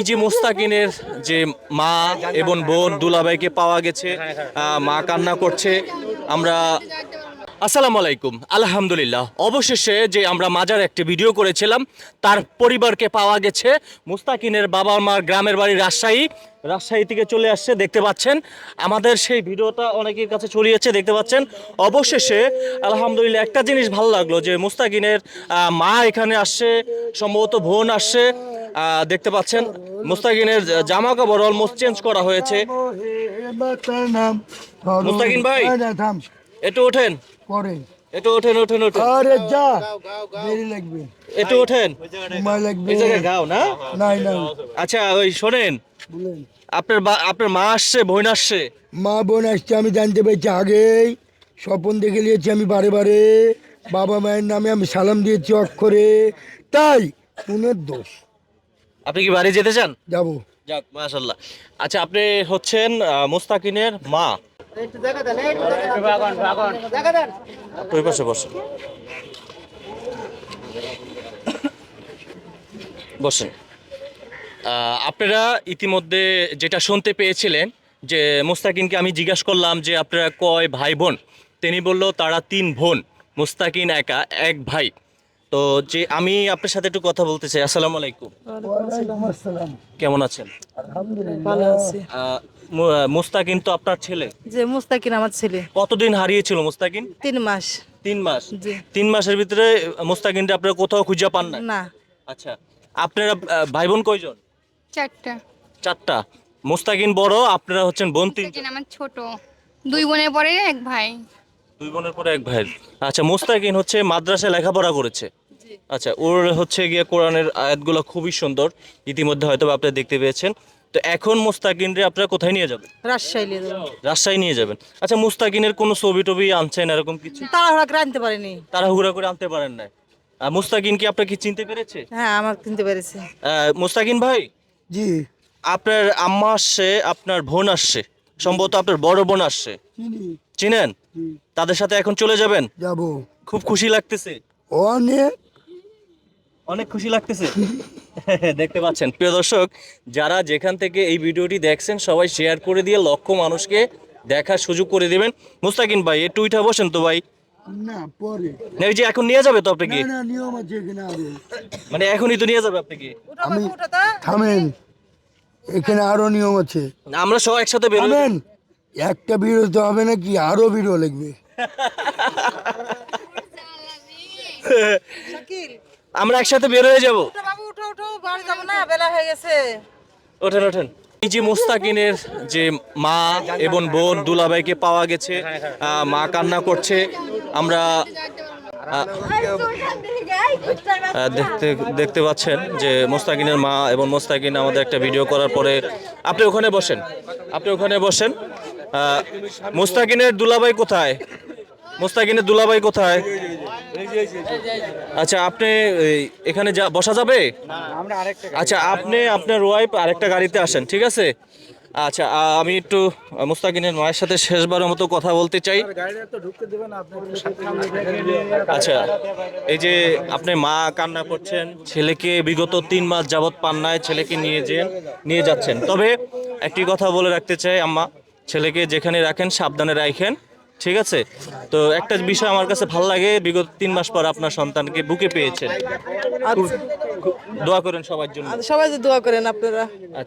এই যে মোস্তাকিনের যে মা এবং বোন দুলাভাইকে পাওয়া গেছে মা কান্না করছে। আমরা আসসালামু আলাইকুম, আলহামদুলিল্লাহ। অবশেষে যে আমরা মাজার একটি ভিডিও করেছিলাম, তার পরিবারকে পাওয়া গেছে মুস্তাকিনের বাবা মার গ্রামের বাড়ি রাজশাহী। রাজশাহী থেকে চলে আসছে, দেখতে পাচ্ছেন। আমাদের সেই ভিডিওটা অনেকের কাছে ছড়িয়েছে, দেখতে পাচ্ছেন। অবশেষে, আলহামদুলিল্লাহ, একটা জিনিস ভালো লাগল যে মুস্তাকিনের মা এখানে আসছে, সম্ভবত বোন আসছে। দেখতে পাচ্ছেন মুস্তাকিনের জামা কাপড় অলমোস্ট চেঞ্জ করা হয়েছে। মুস্তাকিন ভাই। একটু ওঠেন। একটু ওঠেন ওঠেন ওঠেন। আরে যা দেরি লাগবে। একটু ওঠেন। সময় লাগবে। এই জায়গায় গাও না? নাই নাই। আচ্ছা ওই শোনেন বলেন। আপনার বা- আপনার মা আসছে বোন আসছে। মা বোন আসছে আমি জানতে পেরেছি আগেই। স্বপন দেখে নিয়েছি আমি বারে বারে। বাবা মায়ের নামে আমি সালাম দিয়েছি অক্ষরে। তাই উনের দোষ। আপনি কি বাড়ি যেতে চান? যাব। যাক মাশাল্লাহ আচ্ছা আপনি হচ্ছেন আহ, মুস্তাকিনের মা। ওই পাশে বসেন। বসেন। আপনারা ইতিমধ্যে যেটা শুনতে পেয়েছিলেন যে মুস্তাকিনকে আমি জিজ্ঞাসা করলাম যে আপনারা কয় ভাই বোন? তিনি বলল তারা তিন বোন মুস্তাকিন একা এক ভাই। তো যে আমি আপনার সাথে একটু কথা বলতে চাই আসসালামু আলাইকুম। আসসালাম। কেমন আছেন? ভালো আছি। মুস্তাকিন তো আপনার ছেলে? যে মুস্তাকিন আমার ছেলে। কতদিন হারিয়েছিল মুস্তাকিন তিন মাস। তিন মাস। তিন মাসের ভিতরে মুস্তাকিনটা আপনারা কোথাও খুঁজে পান না না। আচ্ছা আপনারা ভাই বোন কয়জন? চারটা। চারটা। মুস্তাকিন বড় আপনারা হচ্ছেন বোন তিন আমার ছোট। দুই বোনের পরে এক ভাই। দুই বোনের পরে এক ভাই আচ্ছা মোস্তাকিন হচ্ছে মাদ্রাসায় লেখাপড়া করেছে। আচ্ছা ওর হচ্ছে গিয়ে কোরআনের আয়াতগুলো খুবই সুন্দর। ইতিমধ্যে হয়তো আপনারা দেখতে পেয়েছেন। তো এখন মুস্তাকিন রে আপনারা কোথায় নিয়ে যাবেন? রাজশাহী নিয়ে যাব রাজশাহী নিয়ে যাবেন। আচ্ছা মোস্তাকিনের কোনো ছবি টবি আনছেন এরকম কিছু? তাড়াহুড়া করে আনতে পারিনি। তাড়াহুড়া করে আনতে পারেন না মুস্তাকিন কি আপনাকে চিনতে পেরেছে? হ্যাঁ আমার কিনতে পেরেছে। মুস্তাকিন ভাই? জি। আপনার আম্মা আসছে আপনার বোন আসছে। সম্ভবত আপনার বড় বোন আসছে। চিনি চিনেন? তাদের সাথে এখন চলে যাবেন? যাব। খুব খুশি লাগতেছে। অনেক। অনেক খুশি লাগতেছে। দেখতে পাচ্ছেন। প্রিয় দর্শক যারা যেখান থেকে এই ভিডিওটি দেখছেন সবাই শেয়ার করে দিয়ে লক্ষ মানুষকে দেখার সুযোগ করে দিবেন। মুস্তাকিন ভাই একটু উঠা বসেন তো ভাই। না পরে। না, এই যে এখন নিয়ে যাবে তো আপনাকে? না না নিয়ম আছে এখানে আগে মানে এখনই তো নিয়ে যাবে আপনাকে? আমি থামেন। এখানে আরও নিয়ম আছে। আমরা সবাই একসাথে বেরোবো। থামেন। একটা ভিডিও তো হবে না কি আরও ভিডিও লাগবে আমরা একসাথে বের হয়ে যাব। বাবু উঠো উঠো বাড়ি যাব না বেলা হয়ে গেছে। ওঠেন ওঠেন। এই যে মোস্তাকিনের যে মা এবং বোন দুলাভাইকে পাওয়া গেছে আহ, মা কান্না করছে। আমরা দেখতে দেখতে পাচ্ছেন যে মোস্তাকিনের মা এবং মোস্তাকিন আমাদের একটা ভিডিও করার পরে আপনি ওখানে বসেন। আপনি ওখানে বসেন। মোস্তাকিনের দুলাভাই কোথায়? মোস্তাকিনের দুলাভাই কোথায়? আচ্ছা আপনি এখানে যা বসা যাবে? আচ্ছা আপনি আপনার ওয়াইফ আরেকটা গাড়িতে আসেন ঠিক আছে? আচ্ছা আমি একটু মুস্তাকিনের মায়ের সাথে শেষবারের মতো কথা বলতে চাই। আচ্ছা এই যে আপনি মা কান্না করছেন ছেলেকে বিগত তিন মাস যাবত পান্নায় ছেলেকে নিয়ে যে নিয়ে যাচ্ছেন। তবে একটি কথা বলে রাখতে চাই আম্মা ছেলেকে যেখানে রাখেন সাবধানে রাখেন ঠিক আছে? তো একটা বিষয় আমার কাছে ভালো লাগে বিগত তিন মাস পর আপনার সন্তানকে বুকে পেয়েছেন। আচ্ছা। দোয়া করেন সবার জন্য। সবাই দোয়া করেন আপনারা। আচ্ছা।